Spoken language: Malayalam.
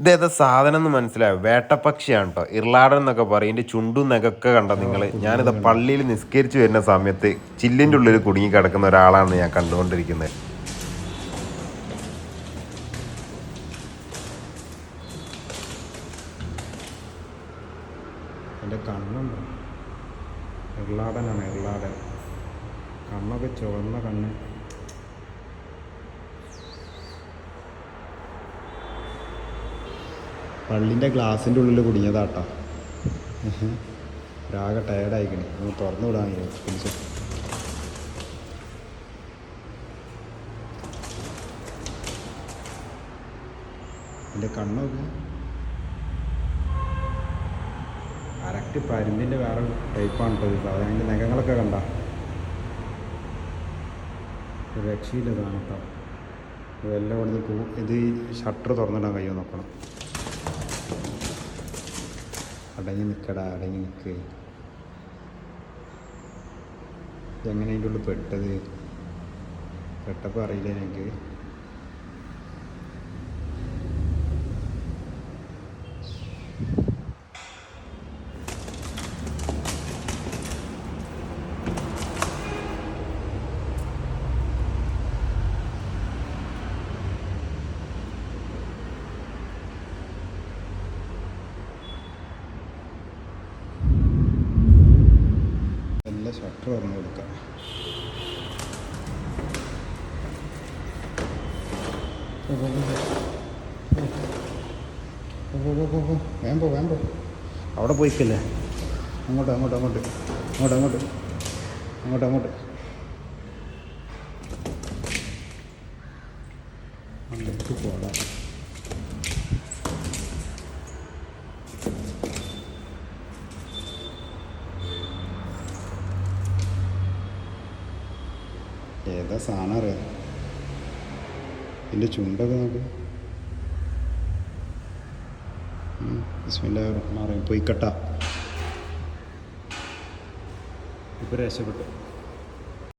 ഇതേതാ സാധനം എന്ന് മനസ്സിലായോ? വേട്ടപ്പക്ഷിയാണ് കേട്ടോ ഇർലാടൻ എന്നൊക്കെ പറയും. എന്റെ ചുണ്ടും നഖമൊക്കെ കണ്ടോ നിങ്ങൾ ഞാനിത് പള്ളിയിൽ നിസ്കരിച്ചു വരുന്ന സമയത്ത് ചില്ലിന്റെ ഉള്ളിൽ കുടുങ്ങി കിടക്കുന്ന ഒരാളാണ് ഞാൻ കണ്ടുകൊണ്ടിരിക്കുന്നത്. എന്റെ കണ്ണുണ്ടോ? ഇർലാടനാണ് ഇർലാടൻ. കണ്ണൊക്കെ ചുവന്ന കണ്ണ്. പള്ളിന്റെ ഗ്ലാസിന്റെ ഉള്ളിൽ കുടുങ്ങിയതാട്ടോ. ഒരാകെ ടയർഡായിക്കണേ ഒന്ന് തുറന്നു വിടാൻ പിടിച്ചു. എന്റെ കണ്ണൊക്കെ കറക്റ്റ് പരുന്തിന്റെ വേറെ ടൈപ്പാണ് കേട്ടോ സാധനം അതിന്റെ നഖങ്ങളൊക്കെ കണ്ട. ഒരു രക്ഷയില്ലതാണ് കേട്ടോ ഇതെല്ലാം ഇവിടുന്ന് ഇത് ഷട്ടർ തുറന്നിടാൻ കഴിയുമോ നോക്കണം. അടങ്ങി നിൽക്കടാ അടങ്ങി നിൽക്ക് എങ്ങനെ അതിന്റെ ഉള്ളിൽ പെട്ടത്? പെട്ടപ്പോൾ അറിയില്ല എനിക്ക് എല്ലാം ഷട്ടർ തുറന്നു കൊടുക്കാം. വേമ്പോ വേമ്പോ. അവിടെ പോയിക്കല്ലേ? അങ്ങോട്ട് അങ്ങോട്ട് അങ്ങോട്ട്. അങ്ങോട്ട് അങ്ങോട്ട്. അങ്ങോട്ട് അങ്ങോട്ട്. അങ്ങോട്ട് പോടാ. ഏതാ സാധനം അറിയാം? എന്റെ ചുണ്ടൊക്കെ നോക്ക്. ബിസ്മില്ലാ പോയിക്കട്ട. ഇപ്പം രക്ഷപ്പെട്ടു.